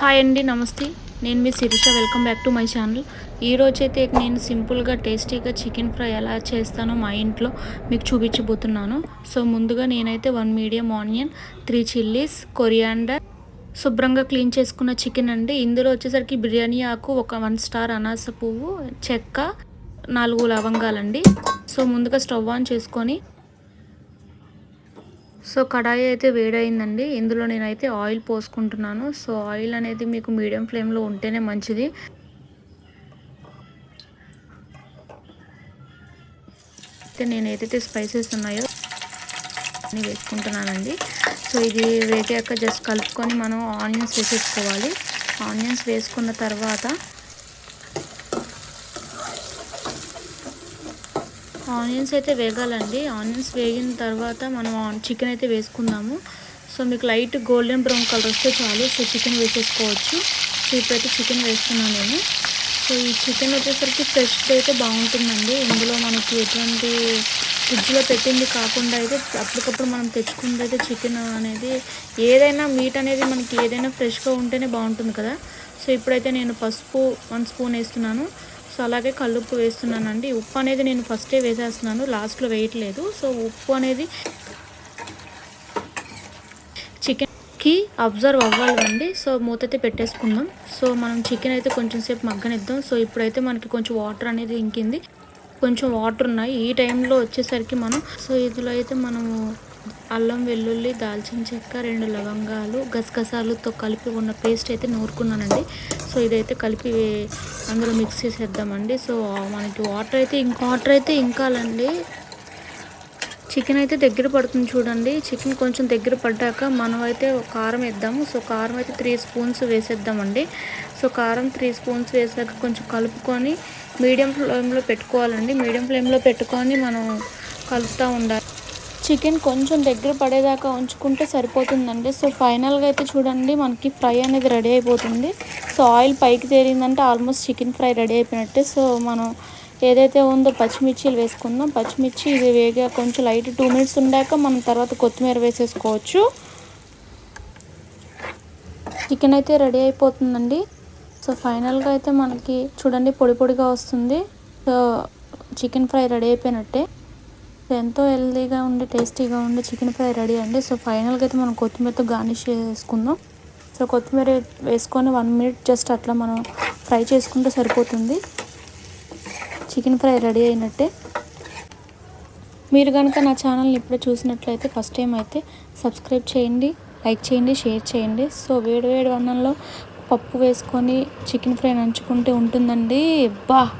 Hi అండి నమస్తే. నేను మీ Shirisha. Welcome back to my channel. ఈరోజు అయితే నేను సింపుల్గా టేస్టీగా చికెన్ ఫ్రై ఎలా చేస్తానో మా ఇంట్లో మీకు చూపించబోతున్నాను. సో ముందుగా నేనైతే one medium onion three chillies coriander. శుభ్రంగా క్లీన్ చేసుకున్న చికెన్ అండి. ఇందులో వచ్చేసరికి బిర్యానీ ఆకు ఒక వన్ స్టార్ అనాస పువ్వు చెక్క నాలుగు లవంగాలండి. సో ముందుగా స్టవ్ ఆన్ చేసుకొని సో కడాయి అయితే వేడైందండి. ఇందులో నేనైతే ఆయిల్ పోసుకుంటున్నాను. సో ఆయిల్ అనేది మీకు మీడియం ఫ్లేమ్లో ఉంటేనే మంచిది. అయితే నేను ఏదైతే స్పైసెస్ ఉన్నాయో అన్నీ వేసుకుంటున్నానండి. సో ఇది వేగాక జస్ట్ కలుపుకొని మనం ఆనియన్స్ వేసేసుకోవాలి. ఆనియన్స్ వేసుకున్న తర్వాత ఆనియన్స్ అయితే వేగాలండి. ఆనియన్స్ వేగిన తర్వాత మనం చికెన్ అయితే వేసుకుందాము. సో మీకు లైట్ గోల్డెన్ బ్రౌన్ కలర్ వస్తే చాలు. సో చికెన్ వేసేసుకోవచ్చు. సో ఇప్పుడైతే చికెన్ వేస్తున్నాను నేను. సో ఈ చికెన్ వచ్చేసరికి ఫ్రెష్ అయితే బాగుంటుందండి. ఇందులో మనకి ఎటువంటి ఫ్రిడ్జ్లో పెట్టింది కాకుండా అయితే అప్పటికప్పుడు మనం తెచ్చుకుంది అయితే చికెన్ అనేది ఏదైనా మీట్ అనేది మనకి ఏదైనా ఫ్రెష్గా ఉంటేనే బాగుంటుంది కదా. సో ఇప్పుడైతే నేను పసుపు వన్ స్పూన్ వేస్తున్నాను. సో అలాగే కల్లుప్పు వేస్తున్నానండి. ఉప్పు అనేది నేను ఫస్టే వేసేస్తున్నాను. లాస్ట్లో వేయట్లేదు. సో ఉప్పు అనేది చికెన్కి అబ్జర్వ్ అవ్వాలండి. సో మూత అయితే పెట్టేసుకుందాం. సో మనం చికెన్ అయితే కొంచెం సేపు మగ్గనిద్దాం. సో ఇప్పుడైతే మనకి కొంచెం వాటర్ అనేది ఇంకింది. కొంచెం వాటర్ ఉన్నాయి. ఈ టైంలో వచ్చేసరికి మనం సో ఇందులో అయితే మనము అల్లం వెల్లుల్లి దాల్చిన చెక్క రెండు లవంగాలు గసగసాలతో కలిపి ఉన్న పేస్ట్ అయితే నూరుకున్నానండి. సో ఇదైతే కలిపి అందులో మిక్స్ చేసేద్దామండి. సో మనకి వాటర్ అయితే ఇంక వాటర్ అయితే ఇంకాలండి. చికెన్ అయితే దగ్గర పడుతుంది చూడండి. చికెన్ కొంచెం దగ్గర పడ్డాక మనం అయితే కారం వేద్దాము. సో కారం అయితే త్రీ స్పూన్స్ వేసేద్దామండి. సో కారం త్రీ స్పూన్స్ వేసాక కొంచెం కలుపుకొని మీడియం ఫ్లేమ్లో పెట్టుకోవాలండి. మీడియం ఫ్లేమ్లో పెట్టుకొని మనం కలుపుతూ ఉండాలి. చికెన్ కొంచెం దగ్గర పడేదాకా ఉంచుకుంటే సరిపోతుందండి. సో ఫైనల్గా అయితే చూడండి మనకి ఫ్రై అనేది రెడీ అయిపోతుంది. సో ఆయిల్ పైకి తేలిందంటే ఆల్మోస్ట్ చికెన్ ఫ్రై రెడీ అయిపోయినట్టే. సో మనం ఏదైతే ఉందో పచ్చిమిర్చిలు వేసుకుందాం. పచ్చిమిర్చి ఇది వేగా కొంచెం లైట్ టూ మినిట్స్ ఉండాక మనం తర్వాత కొత్తిమీర వేసేసుకోవచ్చు. చికెన్ అయితే రెడీ అయిపోతుందండి. సో ఫైనల్గా అయితే మనకి చూడండి పొడి పొడిగా వస్తుంది. సో చికెన్ ఫ్రై రెడీ అయిపోయినట్టే. ఎంతో హెల్తీగా ఉండి టేస్టీగా ఉండి చికెన్ ఫ్రై రెడీ అండి. సో ఫైనల్గా అయితే మనం కొత్తిమీరతో గార్నిష్ చేసుకుందాం. సో కొత్తిమీర వేసుకొని వన్ మినిట్ జస్ట్ అట్లా మనం ఫ్రై చేసుకుంటే సరిపోతుంది. చికెన్ ఫ్రై రెడీ అయినట్టే. మీరు కనుక నా ఛానల్ని ఇప్పుడే చూసినట్లయితే ఫస్ట్ టైం అయితే సబ్స్క్రైబ్ చేయండి లైక్ చేయండి షేర్ చేయండి. సో వేడి వేడి అన్నంలో పప్పు వేసుకొని చికెన్ ఫ్రై నంచుకుంటే ఉంటుందండి. బా!